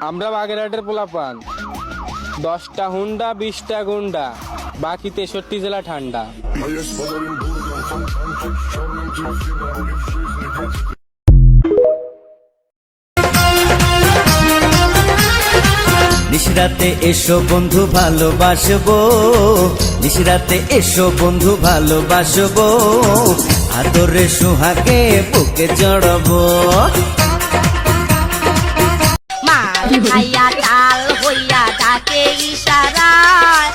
আমরা বাগেরহাটের পোলাপান। দশটা হুন্ডা, বিশটা গুন্ডা, বাকি তেষট্টি জেলা ঠান্ডা। নিশিরাতে এসো বন্ধু, ভালোবাসবো। নিশিরাতে এসো বন্ধু, ভালোবাসবো। আদরে সুহাকে বুকে জড়াবো খাইয়া তাল হইয়া ডাকে ইশারায়।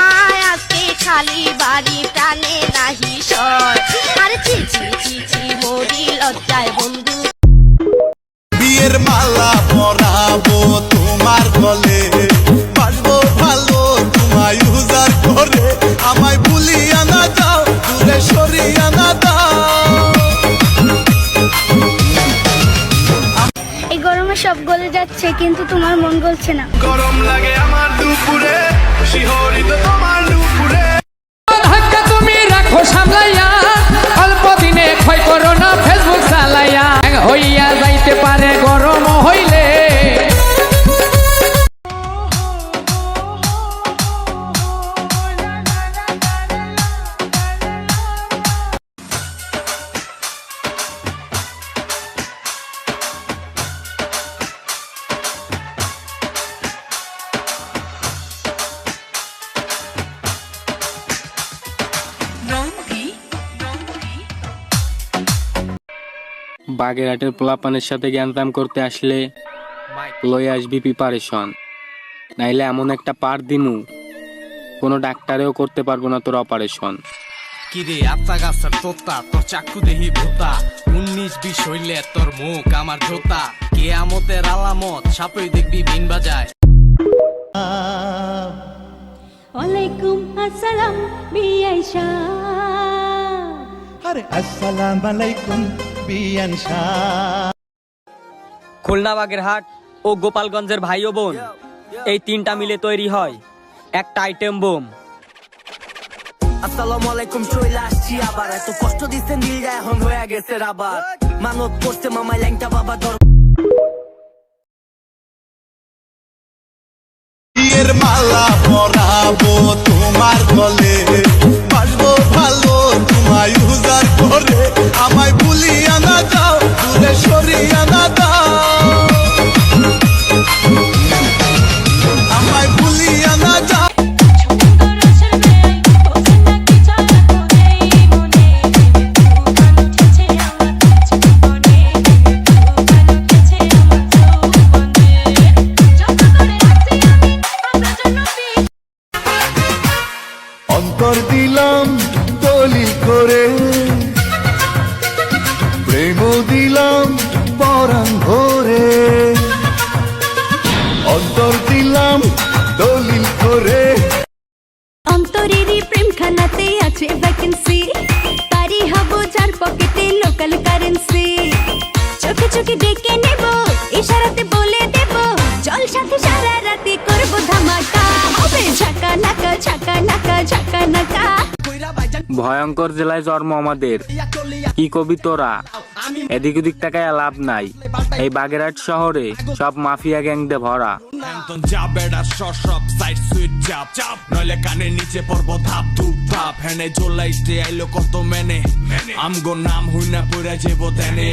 আয় আজকে খালি বাড়ি টানে নাহি সয়। আর চিচি চিচি মরি লজ্জায় বন্ধু। বিয়ের মালা সব গলে যাচ্ছে কিন্তু তোমার মন গলছে না। গরম লাগে আমার দুপুরে শিহরিত তোমার বাগেরহাটের পোলাপানের সাথে জ্ঞানতাম করতে আসলে লই আসবি প্রিপারেশন। নাইলে এমন একটা পার দিমু কোনো ডাক্তারেও করতে পারব না তোর অপারেশন। কিরে আচ্ছা গাছের তোতা তোর চাকু দেহি ভূতা উনিশ বিশ হইলে তোর মুখ আমার জোতা। কে আমতের আলামত সাপই দেখবি বিন বাজায়। ওয়ালাইকুম আসসালাম বিয়াইশা। আরে আসসালাম আলাইকুম শাহ খুলনা বাগেরহাট ও গোপালগঞ্জের ভাই ও বোন এই তিনটা মিলে তৈরি হয়। একটা আইটেম বোম। আসসালামু আলাইকুম চলে আসছি আবার। এত কষ্ট দিচ্ছেন দিল যায় এখন হয়ে গেছে আবার মানত করছে মামাই ল্যাংটা বাবা দর মালা দিলাম দলিল করে। প্রেম দিলাম পরাণ ভরে। অন্তর দিলাম দলিল করে। অন্তরেরই প্রেম খানাতে আছে ভ্যাকেন্সি তারি হব যার পকেটে লোকাল কারেন্সি চোখে চোখে ডেকে ভয়ঙ্কর জেলায় জন্ম আমাদের। কি কবি তোরা? এদিক ওদিক টাকায় লাভ নাই। এই বাগেরহাট শহরে সব মাফিয়া গ্যাংদে ভরা। একদম যা বেড়া সব সাইড সুইট চাপ চাপ নইলে কানের নিচে পড়ব ধাপ ধুপ ধাপ হেনে জোলাইতে আইলো কত মেনে আমগো নাম হইনা পড়ে যাব তেনে।